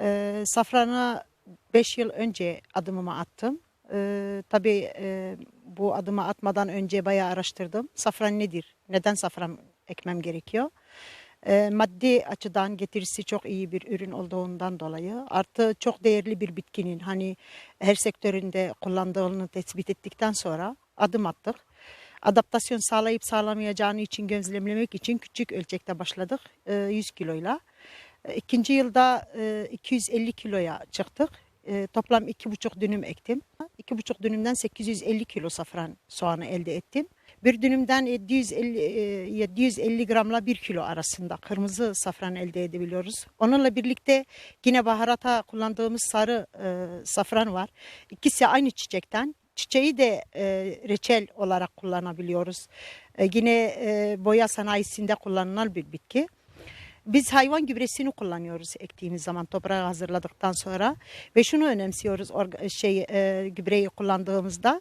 Ee, safrana 5 yıl önce adımımı attım. Ee, tabii e, bu adımı atmadan önce bayağı araştırdım. Safran nedir? Neden safran ekmem gerekiyor? Ee, maddi açıdan getirisi çok iyi bir ürün olduğundan dolayı artı çok değerli bir bitkinin hani her sektöründe kullandığını tespit ettikten sonra adım attık. Adaptasyon sağlayıp sağlamayacağını için gözlemlemek için küçük ölçekte başladık e, 100 kiloyla. E, İkinci yılda e, 250 kiloya çıktık. E, Toplam iki buçuk dönüm ektim. İki buçuk dönümden 850 kilo safran soğanı elde ettim. Bir dönümden 750, e, 750 gramla 1 kilo arasında kırmızı safran elde edebiliyoruz. Onunla birlikte yine baharata kullandığımız sarı e, safran var. İkisi aynı çiçekten. Çiçeği de e, reçel olarak kullanabiliyoruz. E, yine e, boya sanayisinde kullanılan bir bitki. Biz hayvan gübresini kullanıyoruz ektiğimiz zaman toprağı hazırladıktan sonra ve şunu önemsiyoruz şey e, gübreyi kullandığımızda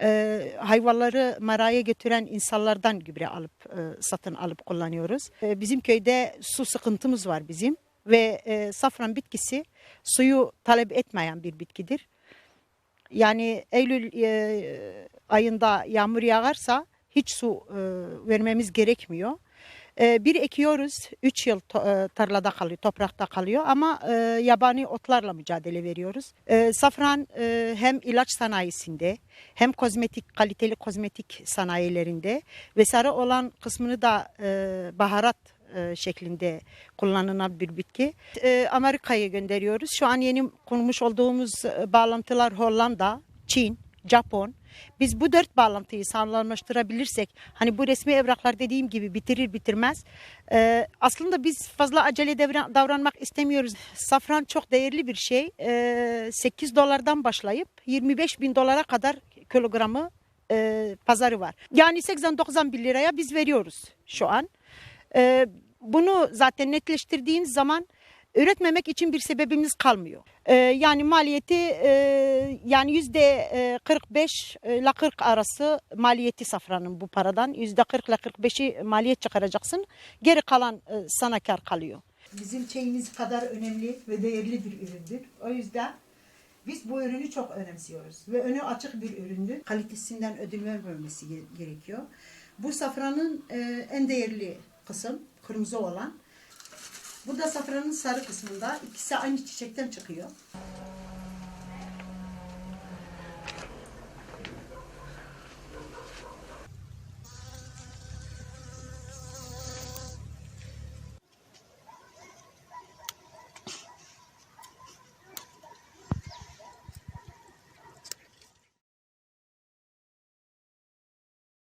e, hayvanları maraya götüren insanlardan gübre alıp e, satın alıp kullanıyoruz. E, bizim köyde su sıkıntımız var bizim ve e, safran bitkisi suyu talep etmeyen bir bitkidir. Yani Eylül e, ayında yağmur yağarsa hiç su e, vermemiz gerekmiyor. E, bir ekiyoruz, 3 yıl e, tarlada kalıyor, toprakta kalıyor ama e, yabani otlarla mücadele veriyoruz. E, safran e, hem ilaç sanayisinde hem kozmetik, kaliteli kozmetik sanayilerinde ve sarı olan kısmını da baharat şeklinde kullanılan bir bitki. E, Amerika'ya gönderiyoruz. Şu an yeni kurmuş olduğumuz bağlantılar Hollanda, Çin, Japon. Biz bu dört bağlantıyı sağlamlaştırabilirsek, hani bu resmi evraklar dediğim gibi bitirir bitirmez. e, aslında biz fazla acele devran- davranmak istemiyoruz. Safran çok değerli bir şey. E, 8 dolardan başlayıp 25 bin dolara kadar kilogramı e, pazarı var. Yani 80-91 liraya biz veriyoruz şu an. Ee, bunu zaten netleştirdiğiniz zaman üretmemek için bir sebebimiz kalmıyor. Ee, yani maliyeti e, yani yüzde e, 45 ile 40 arası maliyeti safranın bu paradan yüzde 40 ile 45'i maliyet çıkaracaksın. Geri kalan e, sana kar kalıyor. Bizim çayımız kadar önemli ve değerli bir üründür. O yüzden biz bu ürünü çok önemsiyoruz ve önü açık bir üründür. Kalitesinden ödül vermemesi ge- gerekiyor. Bu safranın e, en değerli kısım kırmızı olan. Bu da safranın sarı kısmında. İkisi aynı çiçekten çıkıyor.